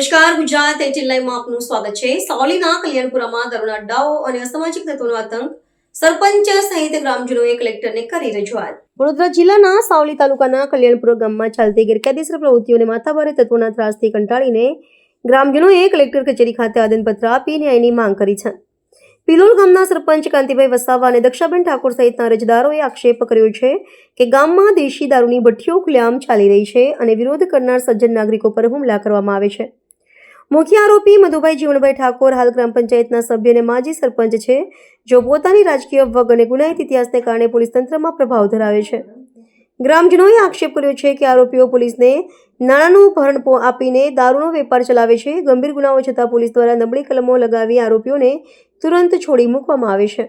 નમસ્કાર, ગુજરાત એટીન લાઈવમાં આપનું સ્વાગત છે. સાવલીના કલ્યાણપુરામાં દારૂના અડ્ડાઓ અને અસામાજિક તત્વોનો આતંક સરપંચ સહિત ગ્રામજનોએ કલેક્ટરને કરી રજૂઆત. વડોદરા જિલ્લાના સાવલી તાલુકાના કલ્યાણપુરા ગામમાં ચાલતી ગેરકાયદેસર પ્રવૃત્તિઓને માથાભારે તત્વોના ત્રાસથી કંટાળીને ગ્રામજનોએ કલેક્ટર કચેરી ખાતે આદનપત્ર આપી ન્યાયની માંગ કરી છે. પિલોલ ગામના સરપંચ કાંતિભાઈ વસાવા અને દક્ષાબેન ઠાકોર સહિતના અરજદારોએ આક્ષેપ કર્યો છે કે ગામમાં દેશી દારૂની ભઠ્ઠીઓ ખુલ્લેઆમ ચાલી રહી છે અને વિરોધ કરનાર સજ્જન નાગરિકો પર હુમલા કરવામાં આવે છે. મુખ્ય આરોપી મધુભાઈ જીવણભાઈ ઠાકોર હાલ ગ્રામ પંચાયતના સભ્ય અને માજી સરપંચ છે, જો પોતાની રાજકીય વગ અને ગુનાહિત ઇતિહાસને કારણે પોલીસ તંત્રમાં પ્રભાવ ધરાવે છે. ગ્રામજનોએ આક્ષેપ કર્યો છે કે આરોપીઓ પોલીસને નાણાંનું ભરણ આપીને દારૂનો વેપાર ચલાવે છે. ગંભીર ગુનાઓ છતાં પોલીસ દ્વારા નબળી કલમો લગાવી આરોપીઓને તુરંત છોડી મૂકવામાં આવે છે.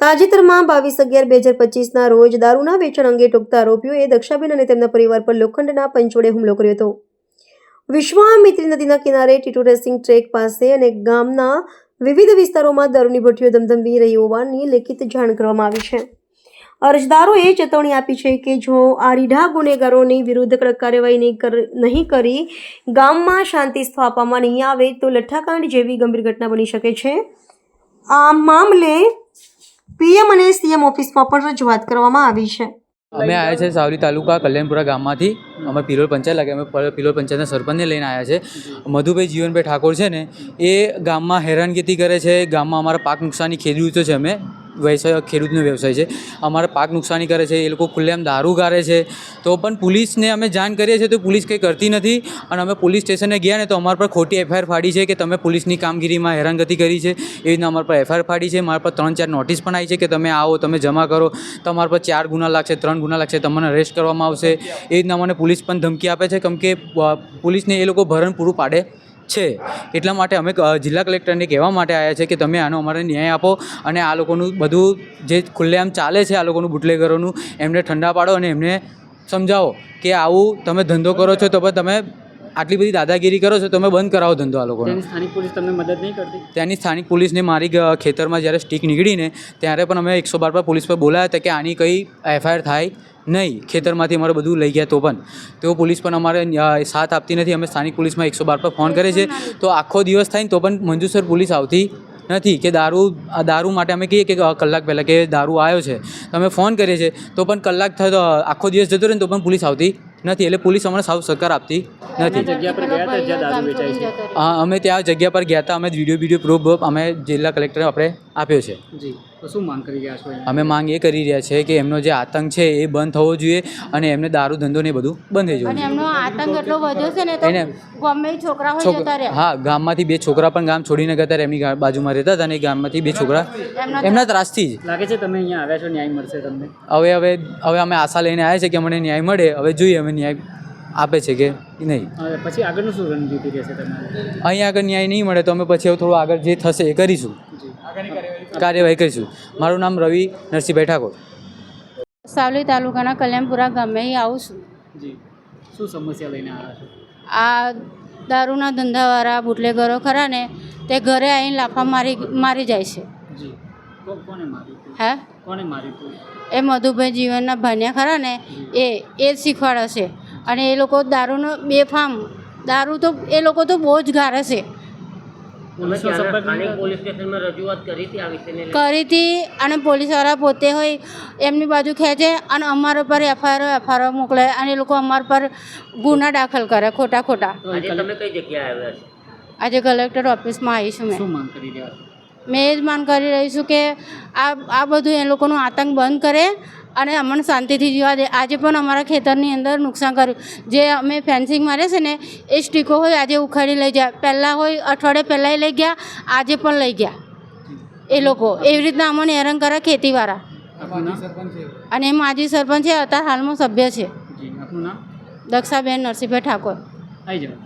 તાજેતરમાં બાવીસ અગિયાર બે હજાર પચીસના રોજ દારૂના વેચાણ અંગે ટોકતા આરોપીઓએ દક્ષાબેન અને તેમના પરિવાર પર લોખંડના પંચોડે હુમલો કર્યો હતો. વિશ્વામિત્રી નદીના કિનારે ટીટુ રેસિંગ ટ્રેક પાસે અને ગામના વિવિધ વિસ્તારોમાં દારૂની ભઠ્ઠીઓ ધમધમી રહી હોવાની લેખિત જાણ કરવામાં આવી છે. અરજદારોએ ચેતવણી આપી છે કે જો આ રીઢા ગુનેગારોની વિરુદ્ધ કડક કાર્યવાહી નહીં કર- ગામમાં શાંતિ સ્થાપવામાં નહીં આવે તો લઠ્ઠાકાંડ જેવી ગંભીર ઘટના બની શકે છે. આ મામલે પીએમ અને સીએમ ઓફિસમાં પણ રજૂઆત કરવામાં આવી છે. અમે આવ્યા છે સાવલી તાલુકા કલ્યાણપુરા ગામમાંથી. અમે પિલોલ પંચાયત લાગે, અમે પિલોલ પંચાયતના સરપંચને લઈને આવ્યા છે. મધુભાઈ જીવનભાઈ ઠાકોર છે ને, એ ગામમાં હેરાનગતિ કરે છે, ગામમાં અમારા પાક નુકસાની ખેડૂતો છે અમે. વ્યવસાય, ખેડૂતનો વ્યવસાય છે. અમારા પાક નુકસાની કરે છે, એ લોકો ખુલ્લેઆમ દારૂ ગારે છે. તો પણ પોલીસને અમે જાણ કરીએ છીએ તો પોલીસ કંઈ કરતી નથી. અને અમે પોલીસ સ્ટેશને ગયા ને તો અમારા પર ખોટી એફઆઈઆર ફાડી છે કે તમે પોલીસની કામગીરીમાં હેરાનગતિ કરી છે. એ રીતના અમારા પર એફઆઈઆર ફાડી છે. મારા પર ત્રણ ચાર નોટિસ પણ આવી છે કે તમે આવો, તમે જમા કરો. તમારા પર ચાર ગુના લાગશે, ત્રણ ગુના લાગશે, તમને અરેસ્ટ કરવામાં આવશે. એ રીતના મને પોલીસ પણ ધમકી આપે છે. કેમ કે પોલીસને એ લોકો ભરણ પૂરું પાડે. છે. એટલા માટે અમે જિલ્લા કલેક્ટરને કહેવા માટે આવ્યા છે કે તમે આનો અમારે ન્યાય આપો અને આ લોકોનું બધું જે ખુલ્લેઆમ ચાલે છે, આ લોકોનું બુટલેગરોનું, એમને ઠંડા પાડો અને એમને સમજાવો કે આવું તમે ધંધો કરો છો તો પણ તમે આટલી બધી દાદાગીરી કરો છો તમે બંધ કરાવો ધંધો આ લોકોને. સ્થાનિક પોલીસ તમને મદદ નહીં કરતી? ત્યાંની સ્થાનિક પોલીસને મારી ખેતરમાં જ્યારે સ્ટીક નીકળીને ત્યારે પણ અમે એકસો બાર પર પોલીસ પર બોલાયા હતા કે આની કંઈ એફઆઈઆર થાય નહીં. ખેતરમાંથી અમારે બધું લઈ ગયા તો પણ. તેઓ પોલીસ પણ અમારે સાથ આપતી નથી. અમે સ્થાનિક પોલીસમાં એકસો બાર પર ફોન કરે છે. તો આખો દિવસ થાય ને તો પણ મંજુસર પોલીસ આવતી નથી કે દારૂ દારૂ માટે અમે કહીએ કે કલાક પહેલાં કે દારૂ આવ્યો છે. તો અમે ફોન કરીએ છીએ. તો પણ કલાક થતો તો આખો દિવસ જતો રહે ને તો પણ પોલીસ આવતી નથી એટલે પોલીસ અમને સાવ સહકાર આપતી નથી. અમે ત્યાં જગ્યા પર ગયા હતા અમે વીડિયો વીડિયો પ્રૂફ અમે જિલ્લા કલેક્ટરને આપણે આપ્યો છે. જી શું માંગ કરી રહ્યા છો અમે માંગ એ કરી રહ્યા છે કે એમનો જે આતંક છે એ બંધ થવો જોઈએ અને એમને દારૂ ધંધો ને બધું બંધ થઈ જવું એમનો આતંક એટલો વધ્યો છે ને એને ગમે છોકરા હોય જતા છોકરા હા ગામમાંથી બે છોકરા પણ ગામ છોડીને ગયા એમની બાજુમાં રહેતા હતા અને ગામમાંથી બે છોકરા એમના એમના ત્રાસથી જ. લાગે છે તમે અહીંયા આવ્યા છો ન્યાય મળશે તમને? હવે હવે હવે અમે આશા લઈને આવ્યા છે કે અમને ન્યાય મળે હવે જોઈએ અમે ન્યાય આપે છે કે નહીં? પછી આગળનું શું રણનીતિ રહેશે તમારે? અહીંયા આગળ ન્યાય નહીં મળે તો અમે પછી હવે થોડું આગળ જે થશે એ કરીશું. કાર્યવાહી કરીશું. મારું નામ રવિ નરસિંહભાઈ ઠાકોર. સાવલી તાલુકાના કલ્યાણપુરા ગામે આવું છું. જી. શું સમસ્યા લઈને આવ્યા છો? આ દારૂના ધંધાવાળા બુટલેગરો ખરા ને તે ઘરે આવીને લાફા મારી મારી જાય છે. જી. કોને માર્યું? હે? કોને મારી હતું? એ મધુભાઈ જીવનના ભાન્યા ખરા ને એ એ જ શીખવાડે છે. અને એ લોકો દારૂનો બેફામ દારૂ તો એ લોકો તો બહુ જ ગારે છે? કરી હતી અને પોલીસવાળા પોતે હોય એમની બાજુ ખેંચે અને અમારા પર એફઆઈઆર એફઆઈઆર મોકલે અને એ લોકો અમારા પર ગુના દાખલ કરે ખોટા ખોટા. આજે કલેક્ટર ઓફિસમાં આવીશું મેં. શું માંગ કરી રહ્યા મેં એ જ માન કરી રહી છું કે આ આ બધું એ લોકોનું આતંક બંધ કરે અને અમને શાંતિથી જીવા દે. આજે પણ અમારા ખેતરની અંદર નુકસાન કર્યું. જે અમે ફેન્સિંગ મારે છે ને એ સ્ટીકો હોય આજે ઉખાડી લઈ જાય પહેલાં હોય અઠવાડિયે પહેલાંય લઈ ગયા આજે પણ લઈ ગયા. એ લોકો એવી રીતના અમને હેરાન કરે ખેતીવાળા. અને એ માજી સરપંચ છે અત્યારે હાલમાં સભ્ય છે. દક્ષાબેન નરસિંહભાઈ ઠાકોર. આવી જાઓ.